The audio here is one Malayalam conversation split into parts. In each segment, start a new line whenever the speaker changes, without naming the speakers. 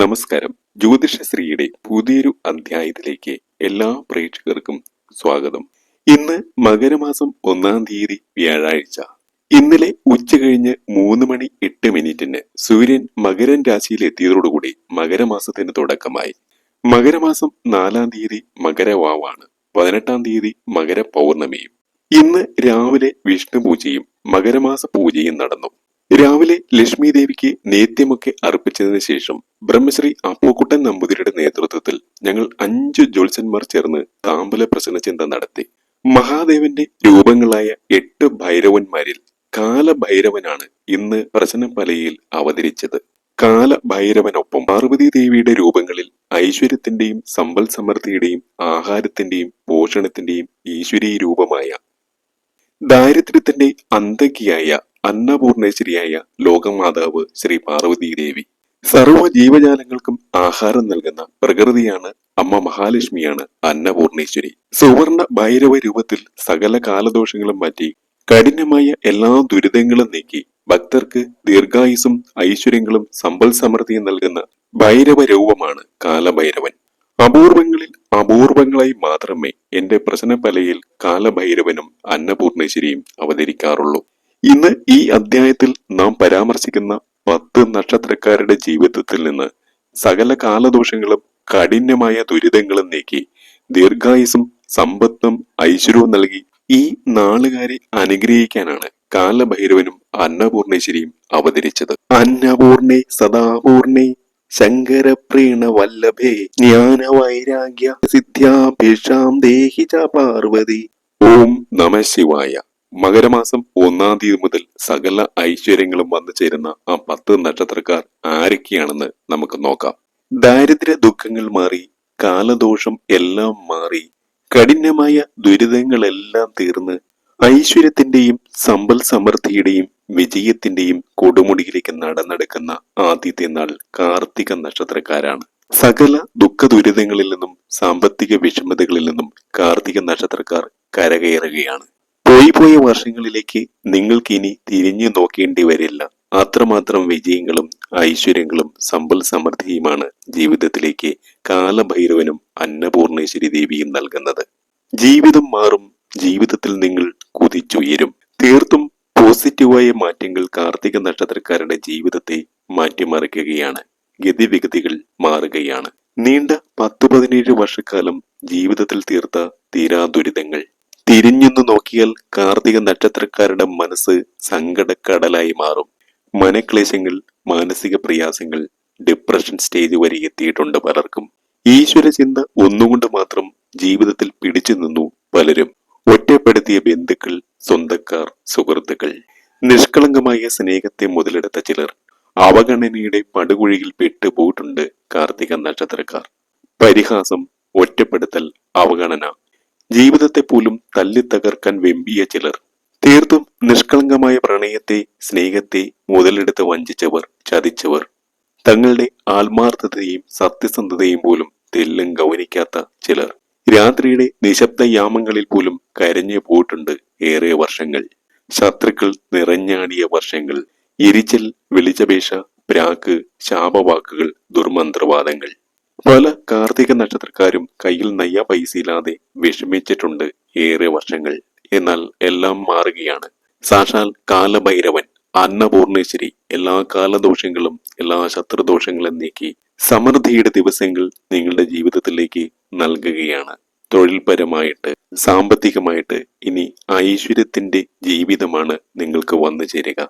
നമസ്കാരം. ജ്യോതിഷശ്രീയുടെ പുതിയൊരു അധ്യായത്തിലേക്ക് എല്ലാ പ്രേക്ഷകർക്കും സ്വാഗതം. ഇന്ന് മകരമാസം ഒന്നാം തീയതി വ്യാഴാഴ്ച. ഇന്നലെ ഉച്ച കഴിഞ്ഞ് മൂന്ന് മണി എട്ട് മിനിറ്റിന് സൂര്യൻ മകരൻ രാശിയിൽ എത്തിയതോടുകൂടി മകരമാസത്തിന് തുടക്കമായി. മകരമാസം നാലാം തീയതി മകരവാവാണ്. പതിനെട്ടാം തീയതി മകര പൗർണമിയും ഇന്ന് രാവിലെ വിഷ്ണു പൂജയും മകരമാസ പൂജയും നടന്നു. രാവിലെ ലക്ഷ്മി ദേവിക്ക് നേത്യമൊക്കെ അർപ്പിച്ചതിന് ശേഷം ബ്രഹ്മശ്രീ അപ്പൂക്കുട്ടൻ നമ്പൂതിരിയുടെ നേതൃത്വത്തിൽ ഞങ്ങൾ അഞ്ചു ജ്യോത്സ്യന്മാർ ചേർന്ന് താമ്പല പ്രശ്നചിന്ത നടത്തി. മഹാദേവന്റെ രൂപങ്ങളായ എട്ട് ഭൈരവന്മാരിൽ കാലഭൈരവനാണ് ഇന്ന് പ്രസന്നപ്പലയിൽ അവതരിച്ചത്. കാലഭൈരവനൊപ്പം പാർവതി ദേവിയുടെ രൂപങ്ങളിൽ ഐശ്വര്യത്തിന്റെയും സമ്പൽ സമൃദ്ധിയുടെയും ആഹാരത്തിന്റെയും പോഷണത്തിന്റെയും ഈശ്വരീ രൂപമായ ദാരിദ്ര്യത്തിന്റെ അന്തകിയായ അന്നപൂർണേശ്വരിയായ ലോകമാതാവ് ശ്രീ പാർവതി ദേവി. സർവ ജീവജാലങ്ങൾക്കും ആഹാരം നൽകുന്ന പ്രകൃതിയാണ് അമ്മ മഹാലക്ഷ്മിയാണ് അന്നപൂർണേശ്വരി. സുവർണ ഭൈരവ രൂപത്തിൽ സകല കാലദോഷങ്ങളും മാറ്റി കഠിനമായ എല്ലാ ദുരിതങ്ങളും നീക്കി ഭക്തർക്ക് ദീർഘായുസും ഐശ്വര്യങ്ങളും സമ്പൽ സമൃദ്ധിയും നൽകുന്ന ഭൈരവ രൂപമാണ് കാലഭൈരവൻ. അപൂർവങ്ങളിൽ അപൂർവങ്ങളായി മാത്രമേ എന്റെ പ്രശ്നപലയിൽ കാലഭൈരവനും അന്നപൂർണേശ്വരിയും അവതരിക്കാറുള്ളൂ. ഇന്ന് ഈ അധ്യായത്തിൽ നാം പരാമർശിക്കുന്ന പത്ത് നക്ഷത്രക്കാരുടെ ജീവിതത്തിൽ നിന്ന് സകല കാലദോഷങ്ങളും കഠിനമായ ദുരിതങ്ങളും നീക്കി ദീർഘായുസും സമ്പത്തും ഐശ്വര്യവും നൽകി ഈ നാളുകാരെ അനുഗ്രഹിക്കാനാണ് കാലഭൈരവനും അന്നപൂർണേശ്വരിയും അവതരിച്ചത്. അന്നപൂർണെ സദാപൂർണെ ശങ്കരപ്രീണ വല്ലഭേ ജ്ഞാന വൈരാഗ്യ സിദ്ധ്യാഭിഷാം ദേഹിച പാർവതി. ഓം നമ ശിവായ. മകരമാസം ഒന്നാം തീയതി മുതൽ സകല ഐശ്വര്യങ്ങളും വന്നു ചേരുന്ന ആ പത്ത് നക്ഷത്രക്കാർ ആരൊക്കെയാണെന്ന് നമുക്ക് നോക്കാം. ദാരിദ്ര്യ ദുഃഖങ്ങൾ മാറി കാലദോഷം എല്ലാം മാറി കഠിനമായ ദുരിതങ്ങളെല്ലാം തീർന്ന് ഐശ്വര്യത്തിന്റെയും സമ്പൽ സമൃദ്ധിയുടെയും വിജയത്തിന്റെയും കൊടുമുടിയിലേക്ക് നടന്നെടുക്കുന്ന ആദ്യത്തെ നാൾ കാർത്തിക നക്ഷത്രക്കാരാണ്. സകല ദുഃഖ ദുരിതങ്ങളിൽ നിന്നും സാമ്പത്തിക വിഷമതകളിൽ നിന്നും കാർത്തിക നക്ഷത്രക്കാർ കരകയറുകയാണ്. പോയി പോയ വർഷങ്ങളിലേക്ക് നിങ്ങൾക്ക് ഇനി തിരിഞ്ഞു നോക്കേണ്ടി വരില്ല. അത്രമാത്രം വിജയങ്ങളും ഐശ്വര്യങ്ങളും സമ്പൽ സമൃദ്ധിയുമാണ് ജീവിതത്തിലേക്ക് കാലഭൈരവനും അന്നപൂർണേശ്വരി ദേവിയും നൽകുന്നത്. ജീവിതം മാറും ജീവിതത്തിൽ നിങ്ങൾ കുതിച്ചുയരും. തീർത്തും പോസിറ്റീവായ മാറ്റങ്ങൾ കാർത്തിക നക്ഷത്രക്കാരുടെ ജീവിതത്തെ മാറ്റിമറിക്കുകയാണ്. ഗതിവിഗതികൾ മാറുകയാണ്. നീണ്ട പത്ത് പതിനേഴ് വർഷക്കാലം ജീവിതത്തിൽ തീർത്ത തീരാ ദുരിതങ്ങൾ തിരിഞ്ഞൊന്നു നോക്കിയാൽ കാർത്തിക നക്ഷത്രക്കാരുടെ മനസ്സ് സങ്കടക്കടലായി മാറും. മനക്ലേശങ്ങൾ മാനസിക പ്രയാസങ്ങൾ ഡിപ്രഷൻ സ്റ്റേജ് വരെ എത്തിയിട്ടുണ്ട് പലർക്കും. ഈശ്വര ചിന്ത ഒന്നുകൊണ്ട് മാത്രം ജീവിതത്തിൽ പിടിച്ചു നിന്നു പലരും. ഒറ്റപ്പെടുത്തിയ ബന്ധുക്കൾ സ്വന്തക്കാർ സുഹൃത്തുക്കൾ. നിഷ്കളങ്കമായ സ്നേഹത്തെ മുതലെടുത്ത ചിലർ. അവഗണനയുടെ പടുകുഴിയിൽ പെട്ടുപോയിട്ടുണ്ട് കാർത്തിക നക്ഷത്രക്കാർ. പരിഹാസം ഒറ്റപ്പെടുത്തൽ അവഗണന. ജീവിതത്തെ പോലും തല്ലി തകർക്കാൻ വെമ്പിയ ചിലർ. തീർത്തും നിഷ്കളങ്കമായ പ്രണയത്തെ സ്നേഹത്തെ മുതലെടുത്ത് വഞ്ചിച്ചവർ ചതിച്ചവർ. തങ്ങളുടെ ആത്മാർത്ഥതയും സത്യസന്ധതയും പോലും തെല്ലും ഗൗനിക്കാത്ത ചിലർ. രാത്രിയുടെ നിശബ്ദ യാമങ്ങളിൽ പോലും കരഞ്ഞു പോയിട്ടുണ്ട് ഏറെ വർഷങ്ങൾ. ശത്രുക്കൾ നിറഞ്ഞാടിയ വർഷങ്ങൾ. എരിച്ചൽ വെളിച്ചപേക്ഷ പ്രാക്ക് ശാപവാക്കുകൾ ദുർമന്ത്രവാദങ്ങൾ. പല കാർത്തിക നക്ഷത്രക്കാരും കയ്യിൽ നയ്യ പൈസയില്ലാതെ വിഷമിച്ചിട്ടുണ്ട് ഏറെ വർഷങ്ങൾ. എന്നാൽ എല്ലാം മാറുകയാണ്. സാക്ഷാൽ കാലഭൈരവൻ അന്നപൂർണേശ്വരി എല്ലാ കാലദോഷങ്ങളും എല്ലാ ശത്രുദോഷങ്ങളും നീക്കി സമൃദ്ധിയുടെ ദിവസങ്ങൾ നിങ്ങളുടെ ജീവിതത്തിലേക്ക് നൽകുകയാണ്. തൊഴിൽപരമായിട്ട് സാമ്പത്തികമായിട്ട് ഇനി ഐശ്വര്യത്തിന്റെ ജീവിതമാണ് നിങ്ങൾക്ക് വന്നു ചേരുക.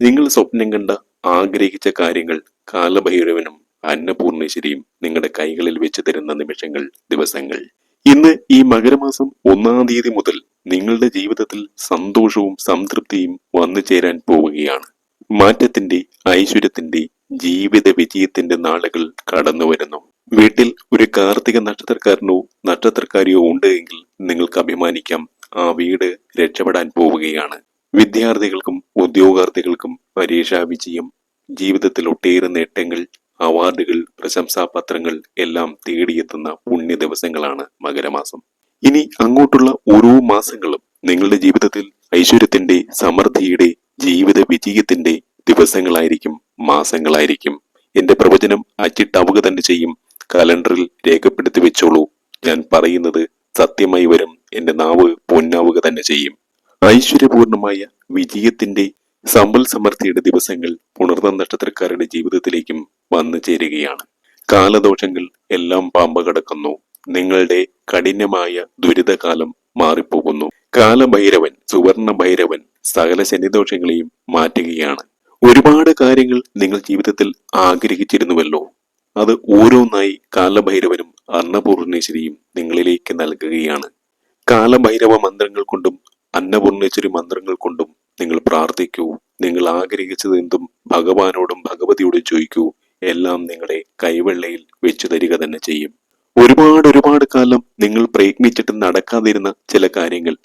നിങ്ങൾ സ്വപ്നം കണ്ട ആഗ്രഹിച്ച കാര്യങ്ങൾ കാലഭൈരവനും അന്നപൂർണേശ്വരിയും നിങ്ങളുടെ കൈകളിൽ വെച്ച് തരുന്ന നിമിഷങ്ങൾ ദിവസങ്ങൾ. ഇന്ന് ഈ മകരമാസം ഒന്നാം തീയതി മുതൽ നിങ്ങളുടെ ജീവിതത്തിൽ സന്തോഷവും സംതൃപ്തിയും വന്നു ചേരാൻ പോവുകയാണ്. മാറ്റത്തിന്റെ ഐശ്വര്യത്തിന്റെ ജീവിത വിജയത്തിന്റെ നാളുകൾ കടന്നു വരുന്നു. വീട്ടിൽ ഒരു കാർത്തിക നക്ഷത്രക്കാരനോ നക്ഷത്രക്കാരിയോ ഉണ്ട് എങ്കിൽ നിങ്ങൾക്ക് അഭിമാനിക്കാം. ആ വീട് രക്ഷപ്പെടാൻ പോവുകയാണ്. വിദ്യാർത്ഥികൾക്കും ഉദ്യോഗാർത്ഥികൾക്കും പരീക്ഷാ വിജയം ജീവിതത്തിൽ ഒട്ടേറെ നേട്ടങ്ങൾ അവാർഡുകൾ പ്രശംസാ പത്രങ്ങൾ എല്ലാം തേടിയെത്തുന്ന പുണ്യ ദിവസങ്ങളാണ് മകരമാസം. ഇനി അങ്ങോട്ടുള്ള ഓരോ മാസങ്ങളും നിങ്ങളുടെ ജീവിതത്തിൽ ഐശ്വര്യത്തിന്റെ സമൃദ്ധിയുടെ ജീവിത വിജയത്തിന്റെ ദിവസങ്ങളായിരിക്കും മാസങ്ങളായിരിക്കും. എന്റെ പ്രവചനം അച്ചിട്ടാവുക തന്നെ ചെയ്യും. കലണ്ടറിൽ രേഖപ്പെടുത്തി വെച്ചോളൂ. ഞാൻ പറയുന്നത് സത്യമായി വരും. എന്റെ നാവ് പൊന്നാവുക തന്നെ ചെയ്യും. ഐശ്വര്യപൂർണമായ വിജയത്തിന്റെ സമ്പൽ സമൃദ്ധിയുടെ ദിവസങ്ങൾ പുണർന്ന നക്ഷത്രക്കാരുടെ ജീവിതത്തിലേക്കും വന്നു ചേരുകയാണ്. കാലദോഷങ്ങൾ എല്ലാം പാമ്പ് കടക്കുന്നു നിങ്ങളുടെ കഠിനമായ ദുരിതകാലം മാറിപ്പോകുന്നു. കാലഭൈരവൻ സുവർണ ഭൈരവൻ സകല ശനിദോഷങ്ങളെയും മാറ്റുകയാണ്. ഒരുപാട് കാര്യങ്ങൾ നിങ്ങൾ ജീവിതത്തിൽ ആഗ്രഹിച്ചിരുന്നുവല്ലോ. അത് ഓരോന്നായി കാലഭൈരവനും അന്നപൂർണേശ്വരിയും നിങ്ങളിലേക്ക് നൽകുകയാണ്. കാലഭൈരവ മന്ത്രങ്ങൾ കൊണ്ടും അന്നപൂർണേശ്വരി മന്ത്രങ്ങൾ കൊണ്ടും നിങ്ങൾ പ്രാർത്ഥിക്കൂ. നിങ്ങൾ ആഗ്രഹിച്ചത് എന്തും ഭഗവാനോടും ഭഗവതിയോടും ചോദിക്കൂ. എല്ലാം നിങ്ങളുടെ കൈവെള്ളയിൽ വെച്ചു തരിക തന്നെ ചെയ്യും. ഒരുപാട് ഒരുപാട് കാലം നിങ്ങൾ പ്രയത്നിച്ചിട്ട് നടക്കാതിരുന്ന ചില കാര്യങ്ങൾ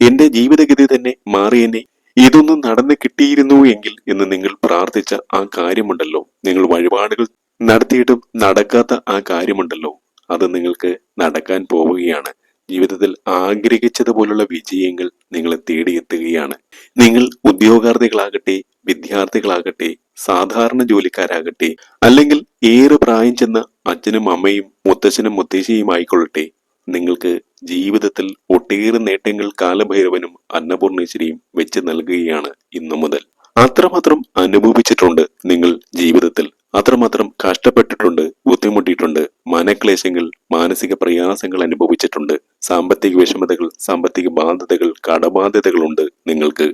എന്റെ ജീവിതഗതി തന്നെ മാറിയെന്നെ ഇതൊന്നും നടന്നു കിട്ടിയിരുന്നു എങ്കിൽ എന്ന് നിങ്ങൾ പ്രാർത്ഥിച്ച ആ കാര്യമുണ്ടല്ലോ. നിങ്ങൾ വഴിപാടുകൾ നടത്തിയിട്ടും നടക്കാത്ത ആ കാര്യമുണ്ടല്ലോ. അത് നിങ്ങൾക്ക് നടക്കാൻ പോവുകയാണ്. ജീവിതത്തിൽ ആഗ്രഹിച്ചതുപോലുള്ള വിജയങ്ങൾ നിങ്ങളെ തേടിയെത്തുകയാണ്. നിങ്ങൾ ഉദ്യോഗാർത്ഥികളാകട്ടെ വിദ്യാർത്ഥികളാകട്ടെ സാധാരണ ജോലിക്കാരാകട്ടെ അല്ലെങ്കിൽ ഏറെ പ്രായം ചെന്ന അച്ഛനും അമ്മയും മുത്തച്ഛനും മുത്തശ്ശിയും ആയിക്കൊള്ളട്ടെ നിങ്ങൾക്ക് ജീവിതത്തിൽ ഒട്ടേറെ നേട്ടങ്ങൾ കാലഭൈരവനും അന്നപൂർണേശ്വരിയും വെച്ച് നൽകുകയാണ് ഇന്നു മുതൽ. അത്രമാത്രം അനുഭവിച്ചിട്ടുണ്ട് നിങ്ങൾ ജീവിതത്തിൽ. അത്രമാത്രം കഷ്ടപ്പെട്ടിട്ടുണ്ട് ബുദ്ധിമുട്ടിയിട്ടുണ്ട് മനക്ലേശങ്ങൾ മാനസിക പ്രയാസങ്ങൾ അനുഭവിച്ചിട്ടുണ്ട് സാമ്പത്തിക വിഷമതകൾ സാമ്പത്തിക ബാധ്യതകൾ കടബാധ്യതകളുണ്ട് നിങ്ങൾക്ക്.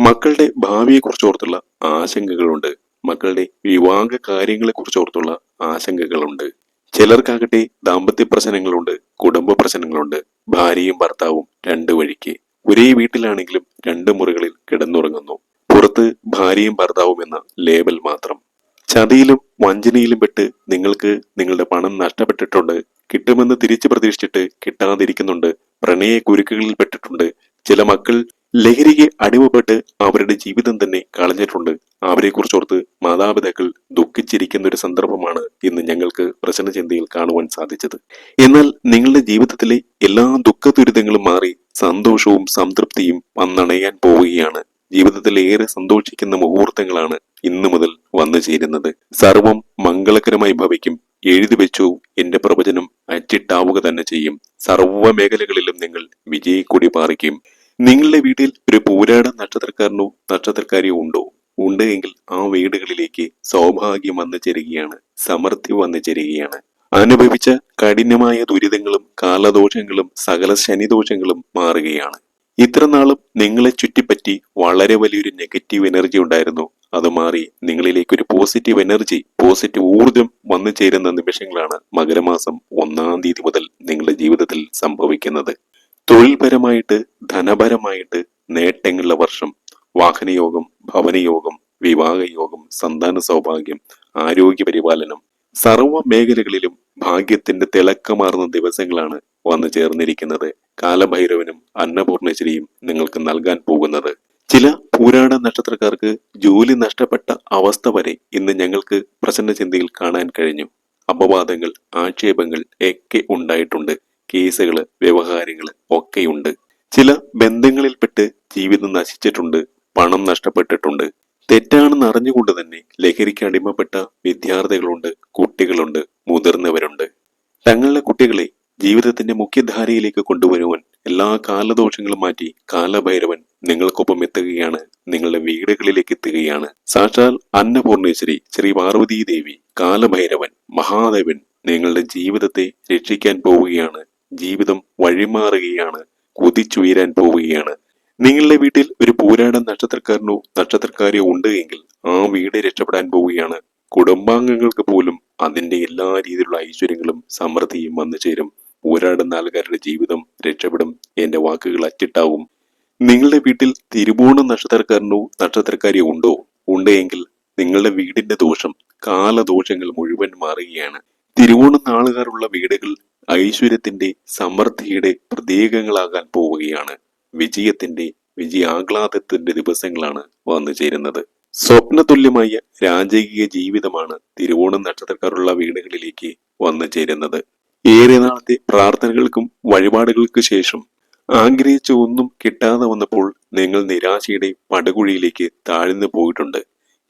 മക്കളുടെ ഭാവിയെക്കുറിച്ച് ഓർത്തുള്ള ആശങ്കകളുണ്ട്. മക്കളുടെ വിവാഹ കാര്യങ്ങളെ കുറിച്ച് ഓർത്തുള്ള ആശങ്കകളുണ്ട്. ചിലർക്കാകട്ടെ ദാമ്പത്യ പ്രശ്നങ്ങളുണ്ട് കുടുംബ പ്രശ്നങ്ങളുണ്ട് ഭാര്യയും ഭർത്താവും രണ്ടു വഴിക്ക്. ഒരേ വീട്ടിലാണെങ്കിലും രണ്ട് മുറികളിൽ കിടന്നുറങ്ങുന്നു. പുറത്ത് ഭാര്യയും ഭർത്താവും എന്ന ലേബൽ മാത്രം. ചതിയിലും വഞ്ചനയിലും പെട്ട് നിങ്ങൾക്ക് നിങ്ങളുടെ പണം നഷ്ടപ്പെട്ടിട്ടുണ്ട് കിട്ടുമെന്ന് തിരിച്ചു പ്രതീക്ഷിച്ചിട്ട് കിട്ടാതിരിക്കുന്നുണ്ട് പ്രണയ കുരുക്കുകളിൽ പെട്ടിട്ടുണ്ട്. ചില മക്കൾ ലഹരിക്ക് അടിമപ്പെട്ട് അവരുടെ ജീവിതം തന്നെ കളഞ്ഞിട്ടുണ്ട്. അവരെ കുറിച്ചോർത്ത് മാതാപിതാക്കൾ ദുഃഖിച്ചിരിക്കുന്ന ഒരു സന്ദർഭമാണ് ഇന്ന് ഞങ്ങൾക്ക് പ്രശ്നചിന്തയിൽ കാണുവാൻ സാധിച്ചത്. എന്നാൽ നിങ്ങളുടെ ജീവിതത്തിലെ എല്ലാ ദുഃഖ ദുരിതങ്ങളും മാറി സന്തോഷവും സംതൃപ്തിയും വന്നണയാൻ പോവുകയാണ്. ജീവിതത്തിൽ ഏറെ സന്തോഷിക്കുന്ന മുഹൂർത്തങ്ങളാണ് ഇന്നു മുതൽ വന്നു ചേരുന്നത്. സർവം മംഗളകരമായി ഭവിക്കും. എഴുതി വെച്ചു എന്റെ പ്രവചനം അച്ചിട്ടാവുക തന്നെ ചെയ്യും. സർവ മേഖലകളിലും നിങ്ങൾ വിജയിക്കൊടി പാറിക്കും. നിങ്ങളുടെ വീട്ടിൽ ഒരു പൂരാട നക്ഷത്രക്കാരനോ നക്ഷത്രക്കാരിയോ ഉണ്ടോ? ഉണ്ടെങ്കിൽ ആ വീടുകളിലേക്ക് സൗഭാഗ്യം വന്നു ചേരുകയാണ് സമൃദ്ധി വന്നു ചേരുകയാണ്. അനുഭവിച്ച കഠിനമായ ദുരിതങ്ങളും കാലദോഷങ്ങളും സകല ശനിദോഷങ്ങളും മാറുകയാണ്. ഇത്ര നാളും നിങ്ങളെ ചുറ്റിപ്പറ്റി വളരെ വലിയൊരു നെഗറ്റീവ് എനർജി ഉണ്ടായിരുന്നു. അത് മാറി നിങ്ങളിലേക്ക് ഒരു പോസിറ്റീവ് എനർജി പോസിറ്റീവ് ഊർജം വന്നു ചേരുന്ന നിമിഷങ്ങളാണ് മകരമാസം ഒന്നാം തീയതി മുതൽ നിങ്ങളുടെ ജീവിതത്തിൽ സംഭവിക്കുന്നത്. തൊഴിൽപരമായിട്ട് ധനപരമായിട്ട് നേട്ടങ്ങളുടെ വർഷം. വാഹനയോഗം ഭവനയോഗം വിവാഹയോഗം സന്താന സൗഭാഗ്യം ആരോഗ്യ പരിപാലനം. സർവ മേഖലകളിലും ഭാഗ്യത്തിന്റെ തിളക്കമാർന്ന ദിവസങ്ങളാണ് വന്നു ചേർന്നിരിക്കുന്നത്. കാലഭൈരവനും അന്നപൂർണേശ്വരിയും നിങ്ങൾക്ക് നൽകാൻ പോകുന്നത്. ചില പൂരാട നക്ഷത്രക്കാർക്ക് ജോലി നഷ്ടപ്പെട്ട അവസ്ഥ വരെ ഇന്ന് ഞങ്ങൾക്ക് പ്രസന്ന ചിന്തയിൽ കാണാൻ കഴിഞ്ഞു. അപവാദങ്ങൾ ആക്ഷേപങ്ങൾ ഒക്കെ ഉണ്ടായിട്ടുണ്ട്. കേസുകൾ വ്യവഹാരങ്ങൾ ഒക്കെയുണ്ട്. ചില ബന്ധങ്ങളിൽപ്പെട്ട് ജീവിതം നശിച്ചിട്ടുണ്ട് പണം നഷ്ടപ്പെട്ടിട്ടുണ്ട്. തെറ്റാണെന്ന് അറിഞ്ഞുകൊണ്ട് തന്നെ ലഹരിക്ക് അടിമപ്പെട്ട വിദ്യാർത്ഥികളുണ്ട് കുട്ടികളുണ്ട് മുതിർന്നവരുണ്ട്. തങ്ങളുടെ കുട്ടികളെ ജീവിതത്തിന്റെ മുഖ്യധാരയിലേക്ക് കൊണ്ടുവരുവാൻ എല്ലാ കാലദോഷങ്ങളും മാറ്റി കാലഭൈരവൻ നിങ്ങൾക്കൊപ്പം എത്തുകയാണ് നിങ്ങളുടെ വീടുകളിലേക്ക് എത്തുകയാണ്. സാക്ഷാൽ അന്നപൂർണേശ്വരി ശ്രീ പാർവതീ ദേവി കാലഭൈരവൻ മഹാദേവൻ നിങ്ങളുടെ ജീവിതത്തെ രക്ഷിക്കാൻ പോവുകയാണ്. ജീവിതം വഴിമാറുകയാണ് കുതിച്ചുയരാൻ പോവുകയാണ്. നിങ്ങളുടെ വീട്ടിൽ ഒരു പൂരാടൻ നക്ഷത്രക്കാരനോ നക്ഷത്രക്കാരിയോ ഉണ്ട് എങ്കിൽ ആ വീട് രക്ഷപ്പെടാൻ പോവുകയാണ്. കുടുംബാംഗങ്ങൾക്ക് പോലും അതിന്റെ എല്ലാ രീതിയിലുള്ള ഐശ്വര്യങ്ങളും സമൃദ്ധിയും വന്നു ചേരും. പോരാടുന്ന ആൾക്കാരുടെ ജീവിതം രക്ഷപ്പെടും എന്റെ വാക്കുകൾ അച്ചിട്ടാവും. നിങ്ങളുടെ വീട്ടിൽ തിരുവോണ നക്ഷത്രക്കാരനോ നക്ഷത്രക്കാരിയോ ഉണ്ടോ? ഉണ്ട് എങ്കിൽ നിങ്ങളുടെ വീടിന്റെ ദോഷം കാലദോഷങ്ങൾ മുഴുവൻ മാറുകയാണ്. തിരുവോണ നാളുകാരുള്ള വീടുകൾ ഐശ്വര്യത്തിന്റെ സമൃദ്ധിയുടെ പ്രതീകങ്ങളാകാൻ പോവുകയാണ്. വിജയത്തിന്റെ വിജയാഹ്ലാദത്തിന്റെ ദിവസങ്ങളാണ് വന്നു ചേരുന്നത്. സ്വപ്നതുല്യമായ രാജകീയ ജീവിതമാണ് തിരുവോണം നക്ഷത്രക്കാരുള്ള വീടുകളിലേക്ക് വന്നു ചേരുന്നത്. ഏറെ നാളത്തെ പ്രാർത്ഥനകൾക്കും വഴിപാടുകൾക്ക് ശേഷം ആഗ്രഹിച്ച ഒന്നും കിട്ടാതെ വന്നപ്പോൾ നിങ്ങൾ നിരാശയുടെ പടുകുഴിയിലേക്ക് താഴ്ന്നു പോയിട്ടുണ്ട്.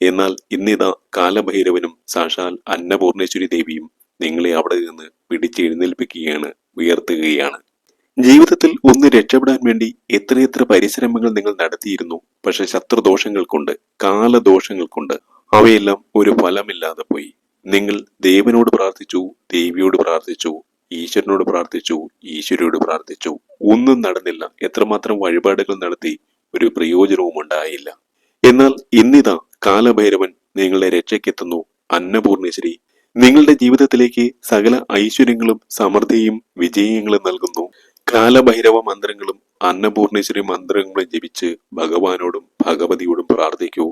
എന്നാൽ ഇന്നിതാ കാലഭൈരവനും സാക്ഷാൽ അന്നപൂർണേശ്വരി ദേവിയും നിങ്ങളെ അവിടെ നിന്ന് പിടിച്ചെഴുന്നേൽപ്പിക്കുകയാണ് ഉയർത്തുകയാണ് ജീവിതത്തിൽ ഒന്ന് രക്ഷപ്പെടാൻ വേണ്ടി എത്രയെത്ര പരിശ്രമങ്ങൾ നിങ്ങൾ നടത്തിയിരുന്നു. പക്ഷെ ശത്രുദോഷങ്ങൾ കൊണ്ട് കാലദോഷങ്ങൾ കൊണ്ട് അവയെല്ലാം ഒരു ഫലമില്ലാതെ പോയി. നിങ്ങൾ ദേവനോട് പ്രാർത്ഥിച്ചു ദേവിയോട് പ്രാർത്ഥിച്ചു ഈശ്വരനോട് പ്രാർത്ഥിച്ചു ഈശ്വരയോട് പ്രാർത്ഥിച്ചു. ഒന്നും നടന്നില്ല. എത്രമാത്രം വഴിപാടുകൾ നടത്തി ഒരു പ്രയോജനവും ഉണ്ടായില്ല. എന്നാൽ ഇന്നിതാ കാലഭൈരവൻ നിങ്ങളെ രക്ഷയ്ക്കെത്തുന്നു. അന്നപൂർണേശ്വരി നിങ്ങളുടെ ജീവിതത്തിലേക്ക് സകല ഐശ്വര്യങ്ങളും സമൃദ്ധിയും വിജയങ്ങളും നൽകുന്നു. കാലഭൈരവ മന്ത്രങ്ങളും അന്നപൂർണേശ്വരി മന്ത്രങ്ങളും ജപിച്ച് ഭഗവാനോടും ഭഗവതിയോടും പ്രാർത്ഥിക്കൂ.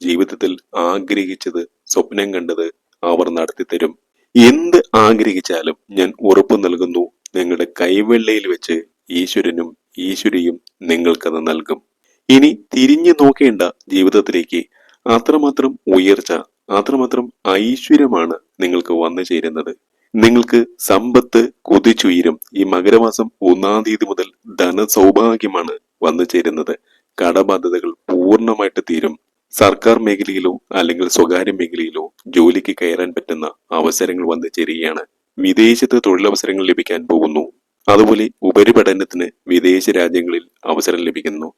ജീവിതത്തിൽ ആഗ്രഹിച്ചത് സ്വപ്നം കണ്ടത് അവർ നടത്തിത്തരും. എന്ത് ആഗ്രഹിച്ചാലും ഞാൻ ഉറപ്പു നൽകുന്നു നിങ്ങളുടെ കൈവെള്ളയിൽ വെച്ച് ഈശ്വരനും ഈശ്വരിയും നിങ്ങൾക്കത് നൽകും. ഇനി തിരിഞ്ഞു നോക്കേണ്ട ജീവിതത്തിലേക്ക് അത്രമാത്രം ഉയർച്ച അത്രമാത്രം ഐശ്വര്യമാണ് നിങ്ങൾക്ക് വന്നു ചേരുന്നത്. നിങ്ങൾക്ക് സമ്പത്ത് കൊതിച്ചുയരും ഈ മകരമാസം ഒന്നാം തീയതി മുതൽ ധനസൗഭാഗ്യമാണ് വന്നു ചേരുന്നത്. കടബാധ്യതകൾ പൂർണമായിട്ട് തീരും. സർക്കാർ മേഖലയിലോ അല്ലെങ്കിൽ സ്വകാര്യ മേഖലയിലോ ജോലിക്ക് കയറാൻ പറ്റുന്ന അവസരങ്ങൾ വന്നു ചേരുകയാണ്. വിദേശത്ത് തൊഴിലവസരങ്ങൾ ലഭിക്കാൻ പോകുന്നു. അതുപോലെ ഉപരിപഠനത്തിന് വിദേശ രാജ്യങ്ങളിൽ അവസരം ലഭിക്കുന്നു.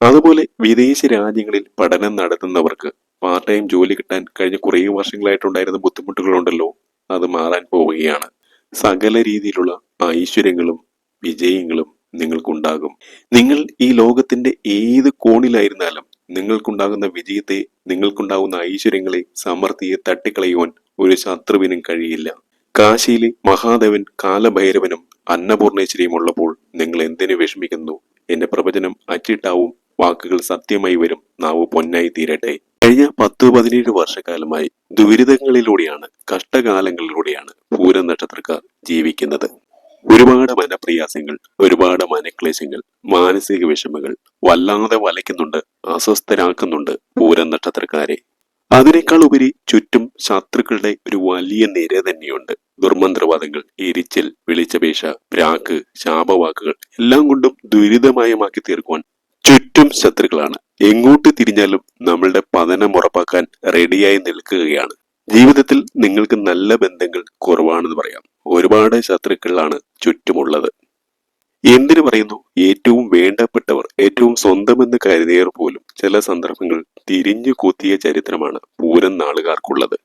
അതുപോലെ വിദേശ രാജ്യങ്ങളിൽ പഠനം നടത്തുന്നവർക്ക് പാർട്ട് ടൈം ജോലി കിട്ടാൻ കഴിഞ്ഞ കുറേ വർഷങ്ങളായിട്ടുണ്ടായിരുന്ന ബുദ്ധിമുട്ടുകളുണ്ടല്ലോ. അത് മാറാൻ പോവുകയാണ്. സകല രീതിയിലുള്ള ഐശ്വര്യങ്ങളും വിജയങ്ങളും നിങ്ങൾക്കുണ്ടാകും. നിങ്ങൾ ഈ ലോകത്തിന്റെ ഏത് കോണിലായിരുന്നാലും നിങ്ങൾക്കുണ്ടാകുന്ന വിജയത്തെ നിങ്ങൾക്കുണ്ടാകുന്ന ഐശ്വര്യങ്ങളെ സമൃദ്ധിയെ തട്ടിക്കളയുവാൻ ഒരു ശത്രുവിനും കഴിയില്ല. കാശിയിലെ മഹാദേവൻ കാലഭൈരവനും അന്നപൂർണേശ്വരിയും ഉള്ളപ്പോൾ നിങ്ങൾ എന്തിനു വിഷമിക്കുന്നു? എന്റെ പ്രവചനം അച്ചിട്ടാവും വാക്കുകൾ സത്യമായി വരും. നാവ് പൊന്നായി തീരട്ടെ. കഴിഞ്ഞ പത്ത് പതിനേഴ് വർഷക്കാലമായി ദുരിതങ്ങളിലൂടെയാണ് കഷ്ടകാലങ്ങളിലൂടെയാണ് പൂര നക്ഷത്രക്കാർ ജീവിക്കുന്നത്. ഒരുപാട് മനപ്രയാസങ്ങൾ ഒരുപാട് മനക്ലേശങ്ങൾ മാനസിക വിഷമങ്ങൾ വല്ലാതെ വലയ്ക്കുന്നുണ്ട് അസ്വസ്ഥരാക്കുന്നുണ്ട് പൂരം നക്ഷത്രക്കാരെ. അതിനേക്കാൾ ഉപരി ചുറ്റും ശത്രുക്കളുടെ ഒരു വലിയ നിര തന്നെയുണ്ട്. ദുർമന്ത്രവാദങ്ങൾ എരിച്ചൽ വിളിച്ചപേക്ഷ പ്രാക്ക് ശാപവാക്കുകൾ എല്ലാം കൊണ്ടും ദുരിതമയമാക്കി തീർക്കുവാൻ ചുറ്റും ശത്രുക്കളാണ്. എങ്ങോട്ട് തിരിഞ്ഞാലും നമ്മളുടെ പതനം ഉറപ്പാക്കാൻ റെഡിയായി നിൽക്കുകയാണ്. ജീവിതത്തിൽ നിങ്ങൾക്ക് നല്ല ബന്ധങ്ങൾ കുറവാണെന്ന് പറയാം. ഒരുപാട് ശത്രുക്കളാണ് ചുറ്റുമുള്ളത്. എന്തിനു പറയുന്നു? ഏറ്റവും വേണ്ടപ്പെട്ടവർ ഏറ്റവും സ്വന്തമെന്ന് കരുതിയവർ പോലും ചില സന്ദർഭങ്ങൾ തിരിഞ്ഞു കൂത്തിയ ചരിത്രമാണ് പൂരം നാളുകാർക്കുള്ളത്.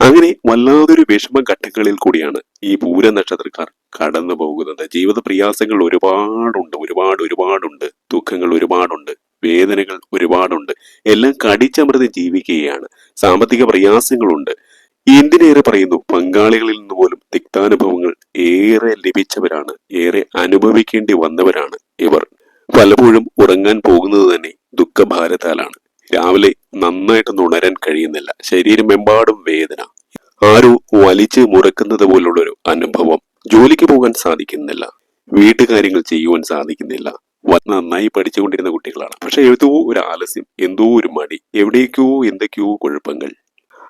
അങ്ങനെ വല്ലാതൊരു വിഷമഘട്ടങ്ങളിൽ കൂടിയാണ് ഈ പൂര നക്ഷത്രക്കാർ കടന്നു പോകുന്നത് ജീവിത പ്രയാസങ്ങൾ ഒരുപാടുണ്ട് ഒരുപാട് ഒരുപാടുണ്ട്. ദുഃഖങ്ങൾ ഒരുപാടുണ്ട് വേദനകൾ ഒരുപാടുണ്ട്. എല്ലാം കടിച്ചമർന്ന് ജീവിക്കുകയാണ്. സാമ്പത്തിക പ്രയാസങ്ങളുണ്ട്. എന്തിനേറെ പറയുന്നു പങ്കാളികളിൽ നിന്ന് പോലും തിക്താനുഭവങ്ങൾ ഏറെ ലഭിച്ചവരാണ്. ഏറെ അനുഭവിക്കേണ്ടി വന്നവരാണ് ഇവർ. പലപ്പോഴും ഉറങ്ങാൻ പോകുന്നത് തന്നെ ദുഃഖഭാരത്താലാണ്. രാവിലെ നന്നായിട്ടൊന്നും ഉണരാൻ കഴിയുന്നില്ല. ശരീരമെമ്പാടും വേദന. ആരോ വലിച്ചു മുറക്കുന്നത് പോലുള്ളൊരു അനുഭവം ജോലിക്ക് പോകാൻ സാധിക്കുന്നില്ല. വീട്ടുകാര്യങ്ങൾ ചെയ്യുവാൻ സാധിക്കുന്നില്ല. നന്നായി പഠിച്ചുകൊണ്ടിരുന്ന കുട്ടികളാണ്. പക്ഷെ എന്തോ ഒരു ആലസ്യം എന്തോ ഒരു മടി എവിടേക്കോ എന്തൊക്കെയോ കുഴപ്പങ്ങൾ.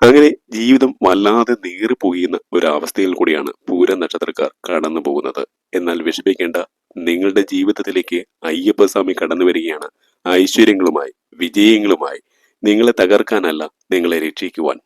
അങ്ങനെ ജീവിതം വല്ലാതെ നീറിപ്പോകുന്ന ഒരവസ്ഥയിൽ കൂടിയാണ് പൂര നക്ഷത്രക്കാർ കടന്നു പോകുന്നത്. എന്നാൽ വിഷമിക്കേണ്ട നിങ്ങളുടെ ജീവിതത്തിലേക്ക് അയ്യപ്പസ്വാമി കടന്നു വരികയാണ്. ഐശ്വര്യങ്ങളുമായി വിജയങ്ങളുമായി നിങ്ങളെ തകർക്കാനല്ല നിങ്ങളെ രക്ഷിക്കുവാൻ.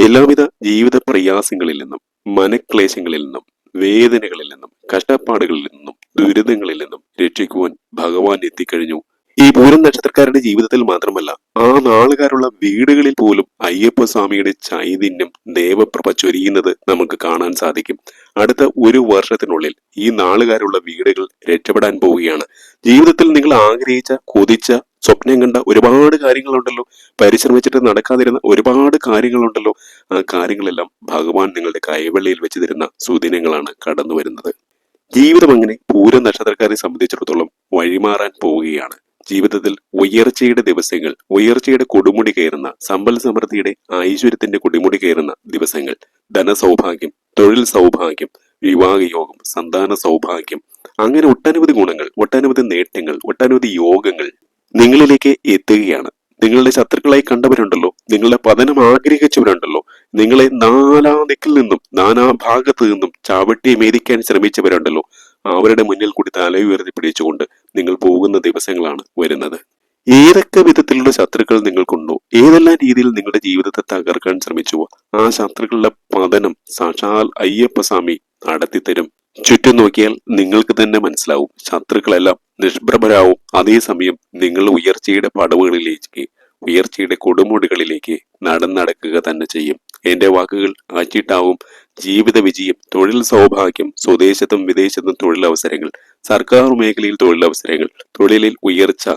എല്ലാവിധ ജീവിത പ്രയാസങ്ങളിൽ നിന്നും മനക്ലേശങ്ങളിൽ നിന്നും വേദനകളിൽ നിന്നും കഷ്ടപ്പാടുകളിൽ നിന്നും ദുരിതങ്ങളിൽ നിന്നും രക്ഷിക്കുവാൻ ഭഗവാൻ എത്തിക്കഴിഞ്ഞു. ഈ പൂരം നക്ഷത്രക്കാരുടെ ജീവിതത്തിൽ മാത്രമല്ല ആ നാളുകാരുള്ള വീടുകളിൽ പോലും അയ്യപ്പ സ്വാമിയുടെ ചൈതന്യം ദേവപ്രഭ ചൊരിയുന്നത് നമുക്ക് കാണാൻ സാധിക്കും. അടുത്ത ഒരു വർഷത്തിനുള്ളിൽ ഈ നാളുകാരുള്ള വീടുകൾ രക്ഷപ്പെടാൻ പോവുകയാണ്. ജീവിതത്തിൽ നിങ്ങൾ ആഗ്രഹിച്ച കൊതിച്ച സ്വപ്നം കണ്ട ഒരുപാട് കാര്യങ്ങളുണ്ടല്ലോ. പരിശ്രമിച്ചിട്ട് നടക്കാതിരുന്ന ഒരുപാട് കാര്യങ്ങളുണ്ടല്ലോ. ആ കാര്യങ്ങളെല്ലാം ഭഗവാൻ നിങ്ങളുടെ കൈവെള്ളയിൽ വെച്ച് തരുന്ന സുദിനങ്ങളാണ് കടന്നു വരുന്നത് ജീവിതം അങ്ങനെ പൂര നക്ഷത്രക്കാരെ സംബന്ധിച്ചിടത്തോളം വഴിമാറാൻ പോവുകയാണ്. ജീവിതത്തിൽ ഉയർച്ചയുടെ ദിവസങ്ങൾ ഉയർച്ചയുടെ കൊടുമുടി കയറുന്ന സമ്പൽ സമൃദ്ധിയുടെ ഐശ്വര്യത്തിന്റെ കൊടുമുടി കയറുന്ന ദിവസങ്ങൾ. ധനസൗഭാഗ്യം തൊഴിൽ സൗഭാഗ്യം വിവാഹയോഗം സന്താന സൗഭാഗ്യം അങ്ങനെ ഒട്ടനവധി ഗുണങ്ങൾ ഒട്ടനവധി നേട്ടങ്ങൾ ഒട്ടനവധി യോഗങ്ങൾ നിങ്ങളിലേക്ക് എത്തുകയാണ്. നിങ്ങളുടെ ശത്രുക്കളായി കണ്ടവരുണ്ടല്ലോ നിങ്ങളുടെ പതനം ആഗ്രഹിച്ചവരുണ്ടല്ലോ നിങ്ങളെ നാലാ ദിക്കിൽ നിന്നും നാനാ ഭാഗത്തു നിന്നും ചാവട്ടി മേടിക്കാൻ ശ്രമിച്ചവരുണ്ടല്ലോ. അവരുടെ മുന്നിൽ കൂടി തല ഉയർത്തി പിടിച്ചുകൊണ്ട് നിങ്ങൾ പോകുന്ന ദിവസങ്ങളാണ് വരുന്നത്. ഏതൊക്കെ വിധത്തിലുള്ള ശത്രുക്കൾ നിങ്ങൾക്കുണ്ടോ ഏതെല്ലാം രീതിയിൽ നിങ്ങളുടെ ജീവിതത്തെ തകർക്കാൻ ശ്രമിച്ചുവോ ആ ശത്രുക്കളുടെ പതനം സാക്ഷാൽ അയ്യപ്പസ്വാമി നടത്തിത്തരും. ചുറ്റും നോക്കിയാൽ നിങ്ങൾക്ക് തന്നെ മനസ്സിലാവും ശത്രുക്കളെല്ലാം നിഷ്പ്രഭരാവും. അതേസമയം നിങ്ങൾ ഉയർച്ചയുടെ പടവുകളിലേക്ക് ഉയർച്ചയുടെ കൊടുമുടികളിലേക്ക് നടന്നടക്കുക തന്നെ ചെയ്യും. എന്റെ വാക്കുകൾ അച്ചിട്ടാവും. ജീവിത വിജയം തൊഴിൽ സൗഭാഗ്യം സ്വദേശത്തും വിദേശത്തും തൊഴിലവസരങ്ങൾ സർക്കാർ മേഖലയിൽ തൊഴിലവസരങ്ങൾ തൊഴിലിൽ ഉയർച്ച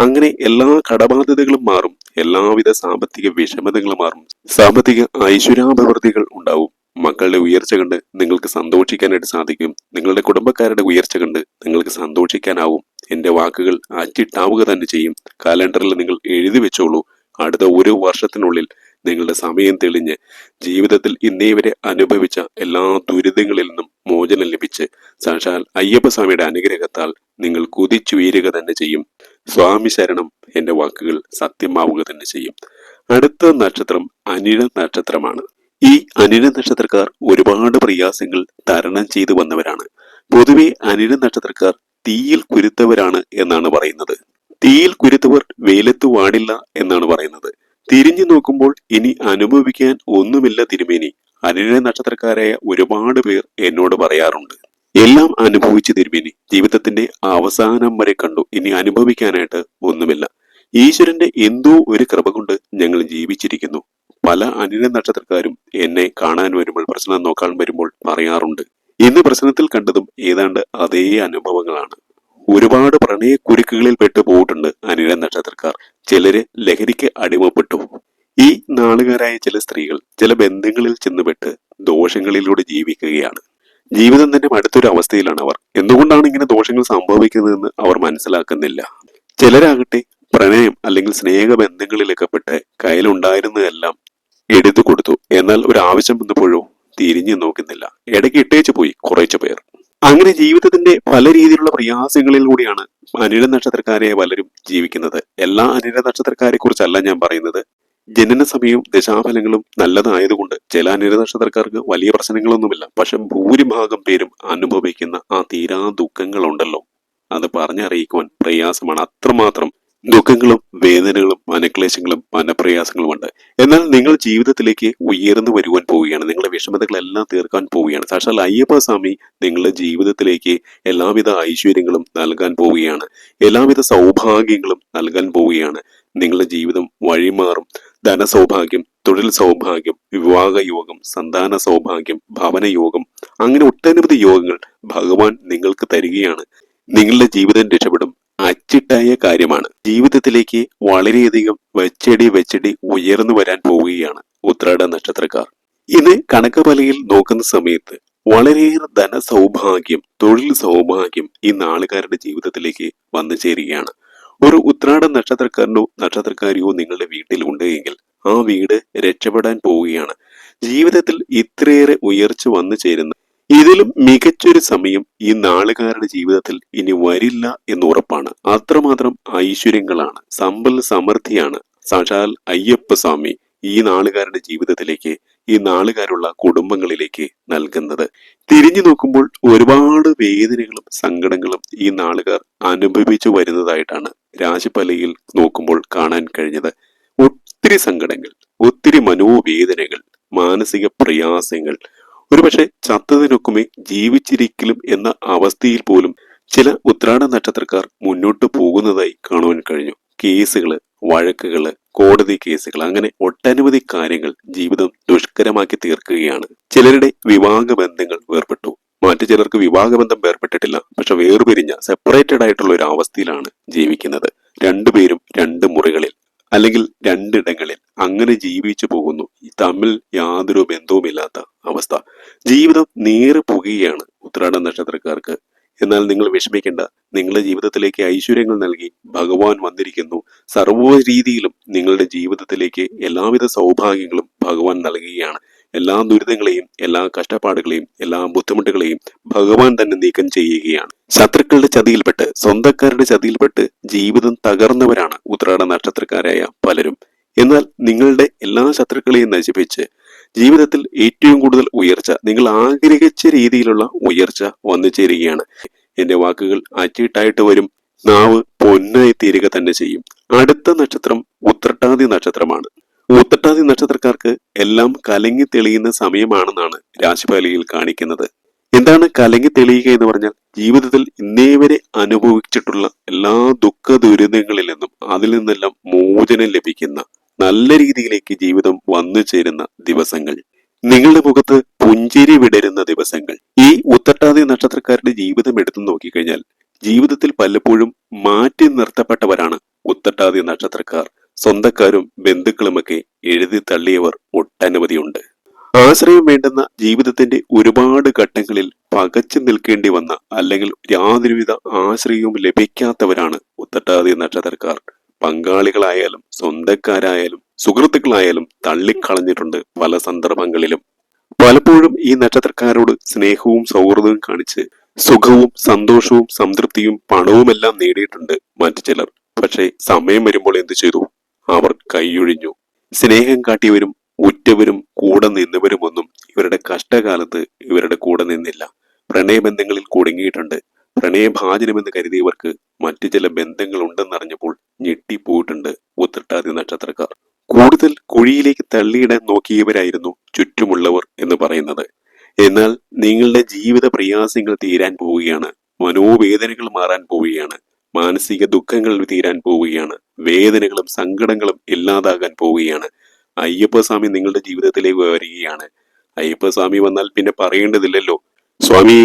അങ്ങനെ എല്ലാ കടബാധ്യതകളും മാറും എല്ലാവിധ സാമ്പത്തിക വിഷമതകളും മാറും. സാമ്പത്തിക ഐശ്വര്യാഭിവൃദ്ധികൾ ഉണ്ടാവും. മക്കളുടെ ഉയർച്ച കണ്ട് നിങ്ങൾക്ക് സന്തോഷിക്കാനായിട്ട് സാധിക്കും. നിങ്ങളുടെ കുടുംബക്കാരുടെ ഉയർച്ച കണ്ട് നിങ്ങൾക്ക് സന്തോഷിക്കാനാവും. എന്റെ വാക്കുകൾ അച്ചിട്ടാവുക തന്നെ ചെയ്യും. കാലണ്ടറിൽ നിങ്ങൾ എഴുതി വെച്ചോളൂ. അടുത്ത ഒരു വർഷത്തിനുള്ളിൽ നിങ്ങളുടെ സമയം തെളിഞ്ഞ് ജീവിതത്തിൽ ഇന്നേ വരെ അനുഭവിച്ച എല്ലാ ദുരിതങ്ങളിൽ നിന്നും മോചനം ലഭിച്ച് സാക്ഷാൽ അയ്യപ്പസ്വാമിയുടെ അനുഗ്രഹത്താൽ നിങ്ങൾ കുതിച്ചുയരുക തന്നെ ചെയ്യും. സ്വാമി ശരണം എന്റെ വാക്കുകൾ സത്യമാവുക തന്നെ ചെയ്യും. അടുത്ത നക്ഷത്രം അനിഴ നക്ഷത്രമാണ്. ഈ അനിഴ നക്ഷത്രക്കാർ ഒരുപാട് പ്രയാസങ്ങൾ തരണം ചെയ്തു വന്നവരാണ്. പൊതുവെ അനിഴ നക്ഷത്രക്കാർ തീയിൽ കുരുത്തവരാണ് എന്നാണ് പറയുന്നത്. തീയിൽ കുരുത്തവർ വെയിലത്ത് വാടില്ല എന്നാണ് പറയുന്നത്. തിരിഞ്ഞു നോക്കുമ്പോൾ ഇനി അനുഭവിക്കാൻ ഒന്നുമില്ല തിരുമേനി. അനിഴ നക്ഷത്രക്കാരായ ഒരുപാട് പേർ എന്നോട് പറയാറുണ്ട്. എല്ലാം അനുഭവിച്ച് തിരുമേനി. ജീവിതത്തിന്റെ അവസാനം വരെ കണ്ടു. ഇനി അനുഭവിക്കാനായിട്ട് ഒന്നുമില്ല. ഈശ്വരന്റെ എന്തോ ഒരു കൃപ കൊണ്ട് ഞങ്ങൾ ജീവിച്ചിരിക്കുന്നു. പല അനിഴ നക്ഷത്രക്കാരും എന്നെ കാണാൻ വരുമ്പോൾ പ്രശ്നം നോക്കാൻ വരുമ്പോൾ പറയാറുണ്ട്. ഇന്ന് പ്രശ്നത്തിൽ കണ്ടതും ഏതാണ്ട് അതേ അനുഭവങ്ങളാണ്. ഒരുപാട് പ്രണയക്കുരുക്കുകളിൽ പെട്ടു പോയിട്ടുണ്ട് അനിഴ നക്ഷത്രക്കാർ. ചിലര് ലഹരിക്ക് അടിമപ്പെട്ടു. ഈ നാളുകാരായ ചില സ്ത്രീകൾ ചില ബന്ധങ്ങളിൽ ചെന്നുപെട്ട് ദോഷങ്ങളിലൂടെ ജീവിക്കുകയാണ്. ജീവിതം തന്നെ അടുത്തൊരു അവസ്ഥയിലാണ് അവർ. എന്തുകൊണ്ടാണ് ഇങ്ങനെ ദോഷങ്ങൾ സംഭവിക്കുന്നതെന്ന് അവർ മനസ്സിലാക്കുന്നില്ല. ചിലരാകട്ടെ പ്രണയം അല്ലെങ്കിൽ സ്നേഹബന്ധങ്ങളിലൊക്കെ പെട്ട് കയ്യിലുണ്ടായിരുന്നതെല്ലാം എടുത്തു കൊടുത്തു. എന്നാൽ ഒരു ആവശ്യം വന്നപ്പോഴോ തിരിഞ്ഞു നോക്കുന്നില്ല. ഇടയ്ക്ക് ഇട്ടേച്ചു പോയി കുറേച്ചു പേർ. അങ്ങനെ ജീവിതത്തിന്റെ പല രീതിയിലുള്ള പ്രയാസങ്ങളിൽ കൂടിയാണ് അനിഴ നക്ഷത്രക്കാരെ പലരും ജീവിക്കുന്നത്. എല്ലാ അനിഴ നക്ഷത്രക്കാരെ കുറിച്ചല്ല ഞാൻ പറയുന്നത്. ജനന സമയവും ദശാഫലങ്ങളും നല്ലതായതുകൊണ്ട് ചില അനിര നക്ഷത്രക്കാർക്ക് വലിയ പ്രശ്നങ്ങളൊന്നുമില്ല. പക്ഷെ ഭൂരിഭാഗം പേരും അനുഭവിക്കുന്ന ആ തീരാ ദുഃഖങ്ങളുണ്ടല്ലോ അത് പറഞ്ഞറിയിക്കുവാൻ പ്രയാസമാണ്. അത്രമാത്രം ദുഃഖങ്ങളും വേദനകളും മനക്ലേശങ്ങളും മനപ്രയാസങ്ങളുമുണ്ട് എന്നാൽ നിങ്ങൾ ജീവിതത്തിലേക്ക് ഉയർന്നു വരുവാൻ പോവുകയാണ്. നിങ്ങളുടെ വിഷമതകളെല്ലാം തീർക്കാൻ പോവുകയാണ്. സാക്ഷാൽ അയ്യപ്പ സ്വാമി നിങ്ങളുടെ ജീവിതത്തിലേക്ക് എല്ലാവിധ ഐശ്വര്യങ്ങളും നൽകാൻ പോവുകയാണ്. എല്ലാവിധ സൗഭാഗ്യങ്ങളും നൽകാൻ പോവുകയാണ്. നിങ്ങളുടെ ജീവിതം വഴിമാറും. ധനസൗഭാഗ്യം തൊഴിൽ സൗഭാഗ്യം വിവാഹ യോഗം സന്താന സൗഭാഗ്യം ഭവനയോഗം അങ്ങനെ ഒട്ടനവധി യോഗങ്ങൾ ഭഗവാൻ നിങ്ങൾക്ക് തരികയാണ്. നിങ്ങളുടെ ജീവിതം രക്ഷപ്പെടും. അച്ചിട്ടായ കാര്യമാണ്. ജീവിതത്തിലേക്ക് വളരെയധികം വെച്ചടി വെച്ചടി ഉയർന്നു വരാൻ പോവുകയാണ് ഉത്രാട നക്ഷത്രക്കാർ. ഇത് കണക്കപലയിൽ നോക്കുന്ന സമയത്ത് വളരെയേറെ ധന സൗഭാഗ്യം തൊഴിൽ സൗഭാഗ്യം ഈ നാളുകാരുടെ ജീവിതത്തിലേക്ക് വന്നു ചേരുകയാണ്. ഒരു ഉത്രാട നക്ഷത്രക്കാരനോ നക്ഷത്രക്കാരിയോ നിങ്ങളുടെ വീട്ടിൽ ഉണ്ട് എങ്കിൽ ആ വീട് രക്ഷപ്പെടാൻ പോവുകയാണ്. ജീവിതത്തിൽ ഇത്രയേറെ ഉയർച്ച വന്നു ചേരുന്ന ഇതിലും മികച്ചൊരു സമയം ഈ നാളുകാരുടെ ജീവിതത്തിൽ ഇനി വരില്ല എന്ന് ഉറപ്പാണ് അത്രമാത്രം ഐശ്വര്യങ്ങളാണ്. സമ്പൽ സമൃദ്ധിയാണ്. സാക്ഷാൽ അയ്യപ്പ സ്വാമി ഈ നാളുകാരുടെ ജീവിതത്തിലേക്ക് ഈ നാളുകാരുള്ള കുടുംബങ്ങളിലേക്ക് നൽകുന്നത്. തിരിഞ്ഞു നോക്കുമ്പോൾ ഒരുപാട് വേദനകളും സങ്കടങ്ങളും ഈ നാളുകാർ അനുഭവിച്ചു വരുന്നതായിട്ടാണ് രാശിപ്പലയിൽ നോക്കുമ്പോൾ കാണാൻ കഴിഞ്ഞത്. ഒത്തിരി സങ്കടങ്ങൾ ഒത്തിരി മനോവേദനകൾ മാനസിക പ്രയാസങ്ങൾ ഒരുപക്ഷെ ചത്തതിനൊക്കുമേ ജീവിച്ചിരിക്കലും എന്ന അവസ്ഥയിൽ പോലും ചില ഉത്രാട നക്ഷത്രക്കാർ മുന്നോട്ട് പോകുന്നതായി കാണുവാൻ കഴിഞ്ഞു. കേസുകൾ വഴക്കുകൾ കോടതി കേസുകൾ അങ്ങനെ ഒട്ടനവധി കാര്യങ്ങൾ ജീവിതം ദുഷ്കരമാക്കി തീർക്കുകയാണ്. ചിലരുടെ വിവാഹ ബന്ധങ്ങൾ വേർപെട്ടു മറ്റു ചിലർക്ക് വിവാഹബന്ധം വേർപെട്ടിട്ടില്ല പക്ഷെ വേർപിരിഞ്ഞ സെപ്പറേറ്റഡ് ആയിട്ടുള്ള ഒരു അവസ്ഥയിലാണ് ജീവിക്കുന്നത്. രണ്ടുപേരും രണ്ട് മുറികളിൽ അല്ലെങ്കിൽ രണ്ടിടങ്ങളിൽ അങ്ങനെ ജീവിച്ചു പോകുന്നു. തമ്മിൽ യാതൊരു ബന്ധവുമില്ലാത്ത അവസ്ഥ. ജീവിതം നേരെ പോകുകയാണ് ഉത്രാട നക്ഷത്രക്കാർക്ക്. എന്നാൽ നിങ്ങൾ വിഷമിക്കേണ്ട. നിങ്ങളുടെ ജീവിതത്തിലേക്ക് ഐശ്വര്യങ്ങൾ നൽകി ഭഗവാൻ വന്നിരിക്കുന്നു. സർവ രീതിയിലും നിങ്ങളുടെ ജീവിതത്തിലേക്ക് എല്ലാവിധ സൗഭാഗ്യങ്ങളും ഭഗവാൻ നൽകുകയാണ്. എല്ലാ ദുരിതങ്ങളെയും എല്ലാ കഷ്ടപ്പാടുകളെയും എല്ലാ ബുദ്ധിമുട്ടുകളെയും ഭഗവാൻ തന്നെ നീക്കം ചെയ്യുകയാണ്. ശത്രുക്കളുടെ ചതിയിൽപ്പെട്ട് സ്വന്തക്കാരുടെ ചതിയിൽപ്പെട്ട് ജീവിതം തകർന്നവരാണ് ഉത്രാട നക്ഷത്രക്കാരായ പലരും. എന്നാൽ നിങ്ങളുടെ എല്ലാ ശത്രുക്കളെയും നശിപ്പിച്ച് ജീവിതത്തിൽ ഏറ്റവും കൂടുതൽ ഉയർച്ച നിങ്ങൾ ആഗ്രഹിച്ച രീതിയിലുള്ള ഉയർച്ച വന്നു ചേരുകയാണ്. എന്റെ വാക്കുകൾ അച്ചിട്ടായിട്ട് വരും. നാവ് പൊന്നായി തീരുക തന്നെ ചെയ്യും. അടുത്ത നക്ഷത്രം ഉത്രട്ടാതി നക്ഷത്രമാണ്. ഉത്രട്ടാതി നക്ഷത്രക്കാർക്ക് എല്ലാം കലങ്ങി തെളിയുന്ന സമയമാണെന്നാണ് രാശിപാലിയിൽ കാണിക്കുന്നത്. എന്താണ് കലങ്ങി തെളിയുക എന്ന് പറഞ്ഞാൽ ജീവിതത്തിൽ ഇന്നേവരെ അനുഭവിച്ചിട്ടുള്ള എല്ലാ ദുഃഖ ദുരിതങ്ങളിൽ നിന്നും അതിൽ നിന്നെല്ലാം മോചനം ലഭിക്കുന്ന നല്ല രീതിയിലേക്ക് ജീവിതം വന്നു ചേരുന്ന ദിവസങ്ങൾ. നിങ്ങളുടെ മുഖത്ത് പുഞ്ചിരി വിടരുന്ന ദിവസങ്ങൾ. ഈ ഉത്തട്ടാതി നക്ഷത്രക്കാരുടെ ജീവിതം എടുത്തു നോക്കിക്കഴിഞ്ഞാൽ ജീവിതത്തിൽ പലപ്പോഴും മാറ്റി നിർത്തപ്പെട്ടവരാണ് ഉത്തട്ടാതി നക്ഷത്രക്കാർ. സ്വന്തക്കാരും ബന്ധുക്കളുമൊക്കെ എഴുതി തള്ളിയവർ ഒട്ടനവധിയുണ്ട്. ആശ്രയം വേണ്ടുന്ന ജീവിതത്തിന്റെ ഒരുപാട് ഘട്ടങ്ങളിൽ പകച്ചു നിൽക്കേണ്ടി വന്ന അല്ലെങ്കിൽ യാതൊരുവിധ ആശ്രയവും ലഭിക്കാത്തവരാണ് ഉത്തട്ടാതി നക്ഷത്രക്കാർ. പങ്കാളികളായാലും സ്വന്തക്കാരായാലും സുഹൃത്തുക്കളായാലും തള്ളിക്കളഞ്ഞിട്ടുണ്ട് പല സന്ദർഭങ്ങളിലും. പലപ്പോഴും ഈ നക്ഷത്രക്കാരോട് സ്നേഹവും സൗഹൃദവും കാണിച്ച് സുഖവും സന്തോഷവും സംതൃപ്തിയും പണവുമെല്ലാം നേടിയിട്ടുണ്ട് മറ്റു ചിലർ. പക്ഷേ സമയം വരുമ്പോൾ എന്തു ചെയ്തു? അവർ കൈയൊഴിഞ്ഞു. സ്നേഹം കാട്ടിയവരും ഉറ്റവരും കൂടെ നിന്നവരുമൊന്നും ഇവരുടെ കഷ്ടകാലത്ത് ഇവരുടെ കൂടെ നിന്നില്ല. പ്രണയബന്ധങ്ങളിൽ കുടുങ്ങിയിട്ടുണ്ട്. പ്രണയഭാചനമെന്ന് കരുതിയവർക്ക് മറ്റു ചില ബന്ധങ്ങൾ ഉണ്ടെന്നറിഞ്ഞപ്പോൾ ഞെട്ടിപ്പോയിട്ടുണ്ട് ഉത്രട്ടാതി നക്ഷത്രക്കാർ. കൂടുതൽ കുഴിയിലേക്ക് തള്ളിയിടാൻ നോക്കിയവരായിരുന്നു ചുറ്റുമുള്ളവർ എന്ന് പറയുന്നത്. എന്നാൽ നിങ്ങളുടെ ജീവിത പ്രയാസങ്ങൾ തീരാൻ പോവുകയാണ്. മനോവേദനകൾ മാറാൻ പോവുകയാണ്. മാനസിക ദുഃഖങ്ങൾ തീരാൻ പോവുകയാണ്. വേദനകളും സങ്കടങ്ങളും ഇല്ലാതാകാൻ പോവുകയാണ്. അയ്യപ്പസ്വാമി നിങ്ങളുടെ ജീവിതത്തിലേക്ക് വരികയാണ്. അയ്യപ്പസ്വാമി വന്നാൽ പിന്നെ പറയേണ്ടതില്ലല്ലോ. സ്വാമി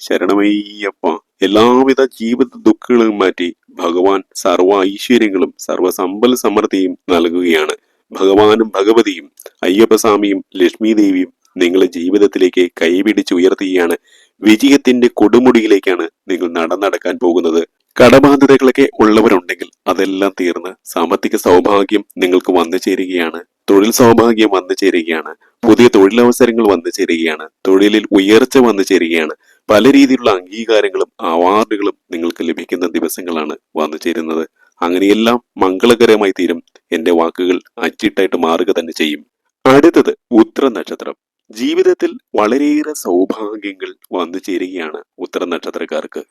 ശരണമയ്യപ്പ. എല്ലാവിധ ജീവിത ദുഃഖങ്ങളും മാറ്റി ഭഗവാൻ സർവ ഐശ്വര്യങ്ങളും സർവ സമ്പൽ സമൃദ്ധിയും നൽകുകയാണ്. ഭഗവാനും ഭഗവതിയും അയ്യപ്പസ്വാമിയും ലക്ഷ്മി ദേവിയും നിങ്ങളെ ജീവിതത്തിലേക്ക് കൈപിടിച്ചുയർത്തുകയാണ്. വിജയത്തിന്റെ കൊടുമുടിയിലേക്കാണ് നിങ്ങൾ നടന്നടക്കാൻ പോകുന്നത്. കടബാധ്യതകളൊക്കെ ഉള്ളവരുണ്ടെങ്കിൽ അതെല്ലാം തീർന്ന് സാമ്പത്തിക സൗഭാഗ്യം നിങ്ങൾക്ക് വന്നു ചേരുകയാണ്. തൊഴിൽ സൗഭാഗ്യം വന്നു ചേരുകയാണ്. പുതിയ തൊഴിലവസരങ്ങൾ വന്നു ചേരുകയാണ്. തൊഴിലിൽ ഉയർച്ച വന്നു ചേരുകയാണ്. പല രീതിയിലുള്ള അംഗീകാരങ്ങളും അവാർഡുകളും നിങ്ങൾക്ക് ലഭിക്കുന്ന ദിവസങ്ങളാണ് വന്നു ചേരുന്നത്. അങ്ങനെയെല്ലാം മംഗളകരമായി തീരും. എന്റെ വാക്കുകൾ അച്ചിട്ടായിട്ട് മാറുക തന്നെ ചെയ്യും. അടുത്തത് ഉത്ര നക്ഷത്രം ജീവിതത്തിൽ വളരെയേറെ സൗഭാഗ്യങ്ങൾ വന്നു ചേരുകയാണ് ഉത്തര നക്ഷത്രക്കാർക്ക്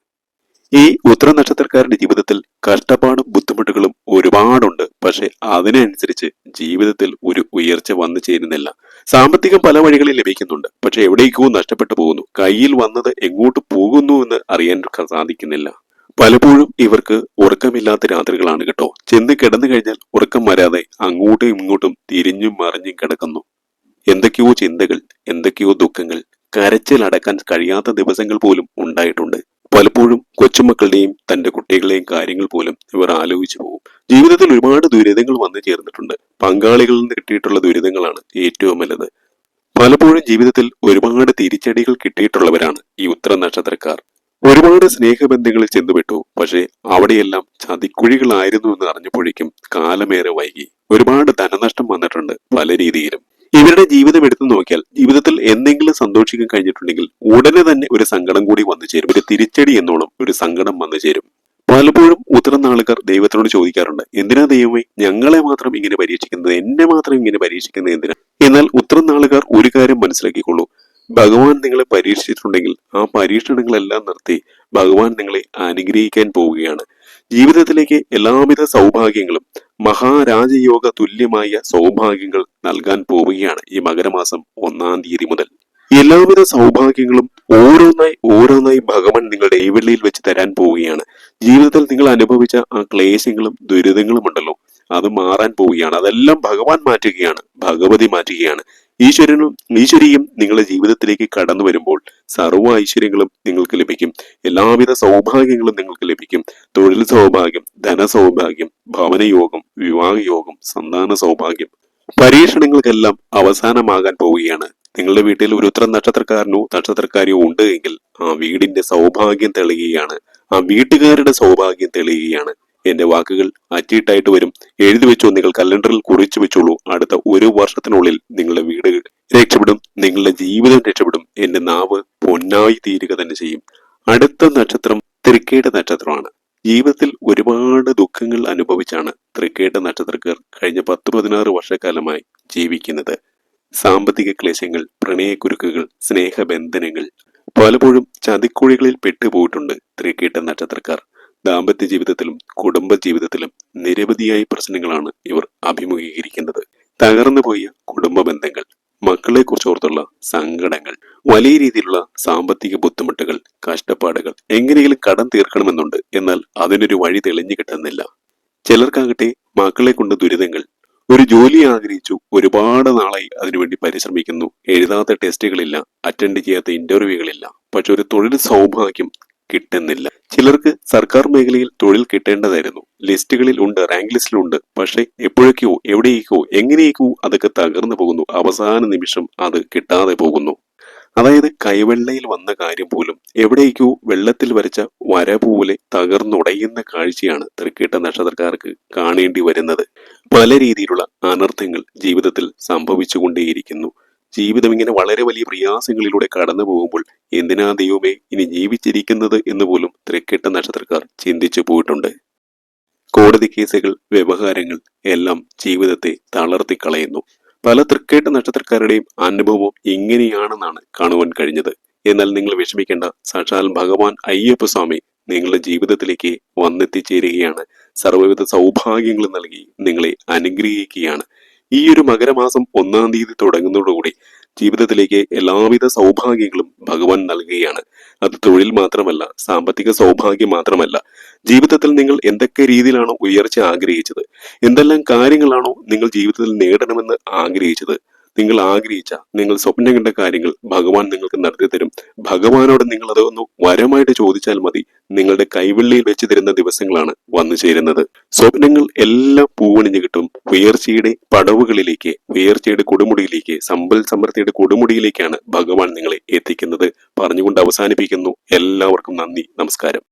ഈ ഉത്തര നക്ഷത്രക്കാരന്റെ ജീവിതത്തിൽ കഷ്ടപ്പാടും ബുദ്ധിമുട്ടുകളും ഒരുപാടുണ്ട്. പക്ഷെ അതിനനുസരിച്ച് ജീവിതത്തിൽ ഒരു ഉയർച്ച വന്നു ചേരുന്നില്ല. സാമ്പത്തികം പല വഴികളിൽ ലഭിക്കുന്നുണ്ട്. പക്ഷെ എവിടേക്കോ നഷ്ടപ്പെട്ടു പോകുന്നു. കയ്യിൽ വന്നത് എങ്ങോട്ട് പോകുന്നു എന്ന് അറിയാൻ സാധിക്കുന്നില്ല. പലപ്പോഴും ഇവർക്ക് ഉറക്കമില്ലാത്ത രാത്രികളാണ് കേട്ടോ. ചെന്ന് കിടന്നു കഴിഞ്ഞാൽ ഉറക്കം വരാതെ അങ്ങോട്ടും ഇങ്ങോട്ടും തിരിഞ്ഞും മറിഞ്ഞും കിടക്കുന്നു. എന്തൊക്കെയോ ചിന്തകൾ എന്തൊക്കെയോ ദുഃഖങ്ങൾ കരച്ചിലടക്കാൻ കഴിയാത്ത ദിവസങ്ങൾ പോലും ഉണ്ടായിട്ടുണ്ട്. പലപ്പോഴും കൊച്ചുമക്കളുടെയും തന്റെ കുട്ടികളുടെയും കാര്യങ്ങൾ പോലും ഇവർ ആലോചിച്ചു പോകും. ജീവിതത്തിൽ ഒരുപാട് ദുരിതങ്ങൾ വന്നു ചേർന്നിട്ടുണ്ട്. പങ്കാളികളിൽ നിന്ന് കിട്ടിയിട്ടുള്ള ദുരിതങ്ങളാണ് ഏറ്റവും വലുത്. പലപ്പോഴും ജീവിതത്തിൽ ഒരുപാട് തിരിച്ചടികൾ കിട്ടിയിട്ടുള്ളവരാണ് ഈ ഉത്തര നക്ഷത്രക്കാർ ഒരുപാട് സ്നേഹബന്ധങ്ങളിൽ ചെന്നുപെട്ടു. പക്ഷേ അവിടെയെല്ലാം ചതിക്കുഴികളായിരുന്നു എന്ന് അറിഞ്ഞപ്പോഴേക്കും കാലമേറെ വൈകി. ഒരുപാട് ധനനഷ്ടം വന്നിട്ടുണ്ട് പല രീതിയിലും. ഇവരുടെ ജീവിതം എടുത്തു നോക്കിയാൽ ജീവിതത്തിൽ എന്തെങ്കിലും സന്തോഷിക്കാൻ കഴിഞ്ഞിട്ടുണ്ടെങ്കിൽ ഉടനെ തന്നെ ഒരു സങ്കടം കൂടി വന്നു ചേരും. ഒരു തിരിച്ചടി എന്നോണം ഒരു സങ്കടം വന്നു ചേരും. പലപ്പോഴും ഉത്തരം ആൾക്കാർ ദൈവത്തിനോട് ചോദിക്കാറുണ്ട് എന്തിനാ ദൈവമേ ഞങ്ങളെ മാത്രം ഇങ്ങനെ പരീക്ഷിക്കുന്നത്? എന്നെ മാത്രം ഇങ്ങനെ പരീക്ഷിക്കുന്നത് എന്തിനാ? എന്നാൽ ഉത്തരം നാളുകാർ ഒരു കാര്യം മനസ്സിലാക്കിക്കൊള്ളൂ. ഭഗവാൻ നിങ്ങളെ പരീക്ഷിച്ചിട്ടുണ്ടെങ്കിൽ ആ പരീക്ഷണങ്ങളെല്ലാം നിർത്തി ഭഗവാൻ നിങ്ങളെ അനുഗ്രഹിക്കാൻ പോവുകയാണ്. ജീവിതത്തിലേക്ക് എല്ലാവിധ സൗഭാഗ്യങ്ങളും മഹാരാജയോഗ തുല്യമായ സൗഭാഗ്യങ്ങൾ നൽകാൻ പോവുകയാണ് ഈ മകരമാസം ഒന്നാം തീയതി മുതൽ. എല്ലാവിധ സൗഭാഗ്യങ്ങളും ഓരോന്നായി ഓരോന്നായി ഭഗവാൻ നിങ്ങളുടെ ഇവിളിയിൽ വെച്ച് തരാൻ പോവുകയാണ്. ജീവിതത്തിൽ നിങ്ങൾ അനുഭവിച്ച ആ ക്ലേശങ്ങളും ദുരിതങ്ങളും ഉണ്ടല്ലോ അത് മാറാൻ പോവുകയാണ്. അതെല്ലാം ഭഗവാൻ മാറ്റുകയാണ്. ഭഗവതി മാറ്റുകയാണ്. ഈശ്വരനും ഈശ്വരിയും നിങ്ങളുടെ ജീവിതത്തിലേക്ക് കടന്നു വരുമ്പോൾ സർവ ഐശ്വര്യങ്ങളും നിങ്ങൾക്ക് ലഭിക്കും. എല്ലാവിധ സൗഭാഗ്യങ്ങളും നിങ്ങൾക്ക് ലഭിക്കും. തൊഴിൽ സൗഭാഗ്യം ധനസൗഭാഗ്യം ഭവനയോഗം വിവാഹയോഗം സന്താന സൗഭാഗ്യം. പരീക്ഷണങ്ങൾക്കെല്ലാം അവസാനമാകാൻ പോവുകയാണ്. നിങ്ങളുടെ വീട്ടിൽ ഒരു ഉത്തര നക്ഷത്രക്കാരനോ നക്ഷത്രക്കാരിയോ ഉണ്ട് എങ്കിൽ ആ വീടിന്റെ സൗഭാഗ്യം തെളിയുകയാണ്. ആ വീട്ടുകാരുടെ സൗഭാഗ്യം തെളിയുകയാണ്. എന്റെ വാക്കുകൾ അറ്റിയിട്ടായിട്ട് വരും. എഴുതി വെച്ചോ നിങ്ങൾ കലണ്ടറിൽ കുറിച്ചു വെച്ചോളൂ. അടുത്ത ഒരു വർഷത്തിനുള്ളിൽ നിങ്ങളുടെ വീട് രക്ഷപ്പെടും. നിങ്ങളുടെ ജീവിതം രക്ഷപ്പെടും. എന്റെ നാവ് പൊന്നായി തീരുക തന്നെ ചെയ്യും. അടുത്ത നക്ഷത്രം തൃക്കേട നക്ഷത്രമാണ്. ജീവിതത്തിൽ ഒരുപാട് ദുഃഖങ്ങൾ അനുഭവിച്ചാണ് തൃക്കേട്ട നക്ഷത്രക്കാർ കഴിഞ്ഞ പത്ത് പതിനാറ് വർഷക്കാലമായി ജീവിക്കുന്നത്. സാമ്പത്തിക ക്ലേശങ്ങൾ പ്രണയക്കുരുക്കുകൾ സ്നേഹബന്ധനങ്ങൾ പലപ്പോഴും ചതിക്കുഴികളിൽ പെട്ടുപോയിട്ടുണ്ട് തൃക്കേട്ട നക്ഷത്രക്കാർ. ദാമ്പത്യ ജീവിതത്തിലും കുടുംബ ജീവിതത്തിലും നിരവധിയായ പ്രശ്നങ്ങളാണ് ഇവർ അഭിമുഖീകരിക്കുന്നത്. തകർന്നുപോയ കുടുംബ ബന്ധങ്ങൾ മക്കളെ കുറിച്ചോർത്തുള്ള സങ്കടങ്ങൾ വലിയ രീതിയിലുള്ള സാമ്പത്തിക ബുദ്ധിമുട്ടുകൾ കഷ്ടപ്പാടുകൾ എങ്ങനെയെങ്കിലും കടം തീർക്കണമെന്നുണ്ട്. എന്നാൽ അതിനൊരു വഴി തെളിഞ്ഞു കിട്ടുന്നില്ല. ചിലർക്കാകട്ടെ മക്കളെ കൊണ്ട് ദുരിതങ്ങൾ ഒരു ജോലി ആഗ്രഹിച്ചു ഒരുപാട് നാളായി അതിനുവേണ്ടി പരിശ്രമിക്കുന്നു എഴുതാത്ത ടെസ്റ്റുകളില്ല അറ്റൻഡ് ചെയ്യാത്ത ഇന്റർവ്യൂകളില്ല പക്ഷെ ഒരു തൊഴിൽ സൗഭാഗ്യം കിട്ടുന്നില്ല. ചിലർക്ക് സർക്കാർ മേഖലയിൽ തൊഴിൽ കിട്ടേണ്ടതായിരുന്നു. ലിസ്റ്റുകളിൽ ഉണ്ട് റാങ്ക് ലിസ്റ്റിലുണ്ട് പക്ഷേ എപ്പോഴേക്കോ എവിടേക്കോ എങ്ങനെയൊക്കെയോ അതൊക്കെ തകർന്നു പോകുന്നു. അവസാന നിമിഷം അത് കിട്ടാതെ പോകുന്നു. അതായത് കൈവെള്ളയിൽ വന്ന കാര്യം പോലും എവിടേക്കോ വെള്ളത്തിൽ വരച്ച വര പോലെ തകർന്നുടയുന്ന കാഴ്ചയാണ് തൃക്കേട്ട നക്ഷത്രക്കാർക്ക് കാണേണ്ടി വരുന്നത്. പല രീതിയിലുള്ള അനർത്ഥങ്ങൾ ജീവിതത്തിൽ സംഭവിച്ചുകൊണ്ടേയിരിക്കുന്നു. ജീവിതം ഇങ്ങനെ വളരെ വലിയ പ്രയാസങ്ങളിലൂടെ കടന്നു പോകുമ്പോൾ എന്തിനാ ദൈവമേ ഇനി ജീവിച്ചിരിക്കുന്നത് എന്ന് പോലും തിരക്കിട്ട നക്ഷത്രക്കാർ ചിന്തിച്ചു പോയിട്ടുണ്ട്. കോടതി കേസുകൾ വ്യവഹാരങ്ങൾ എല്ലാം ജീവിതത്തെ തളർത്തി കളയുന്നു. പല തൃക്കേട്ട നക്ഷത്രക്കാരുടെയും അനുഭവം ഇങ്ങനെയാണെന്നാണ് കാണുവാൻ കഴിഞ്ഞത്. എന്നാൽ നിങ്ങൾ വിഷമിക്കേണ്ട സാക്ഷാൽ ഭഗവാൻ അയ്യപ്പ സ്വാമി നിങ്ങളുടെ ജീവിതത്തിലേക്ക് വന്നെത്തിച്ചേരുകയാണ്. സർവവിധ സൗഭാഗ്യങ്ങൾ നൽകി നിങ്ങളെ അനുഗ്രഹിക്കുകയാണ്. ഈ ഒരു മകരമാസം ഒന്നാം തീയതി തുടങ്ങുന്നതോടുകൂടി ജീവിതത്തിലേക്ക് എല്ലാവിധ സൗഭാഗ്യങ്ങളും ഭഗവാൻ നൽകുകയാണ്. അത് തൊഴിൽ മാത്രമല്ല സാമ്പത്തിക സൗഭാഗ്യം മാത്രമല്ല. ജീവിതത്തിൽ നിങ്ങൾ എന്തൊക്കെ രീതിയിലാണോ ഉയർച്ച ആഗ്രഹിച്ചത്? എന്തെല്ലാം കാര്യങ്ങളാണോ നിങ്ങൾ ജീവിതത്തിൽ നേടണമെന്ന് ആഗ്രഹിച്ചത്? നിങ്ങൾ ആഗ്രഹിച്ച നിങ്ങൾ സ്വപ്നം കണ്ട കാര്യങ്ങൾ ഭഗവാൻ നിങ്ങൾക്ക് നടത്തി തരും. ഭഗവാനോട് നിങ്ങൾ അതൊന്ന് വരമായിട്ട് ചോദിച്ചാൽ മതി. നിങ്ങളുടെ കൈവെള്ളിയിൽ വെച്ച് തരുന്ന ദിവസങ്ങളാണ് വന്നു ചേരുന്നത്. സ്വപ്നങ്ങൾ എല്ലാം പൂവണിഞ്ഞു കിട്ടും. ഉയർച്ചയുടെ പടവുകളിലേക്ക് ഉയർച്ചയുടെ കൊടുമുടിയിലേക്ക് സമ്പൽ സമൃദ്ധിയുടെ കൊടുമുടിയിലേക്കാണ് ഭഗവാൻ നിങ്ങളെ എത്തിക്കുന്നത്. പറഞ്ഞുകൊണ്ട് അവസാനിപ്പിക്കുന്നു. എല്ലാവർക്കും നന്ദി നമസ്കാരം.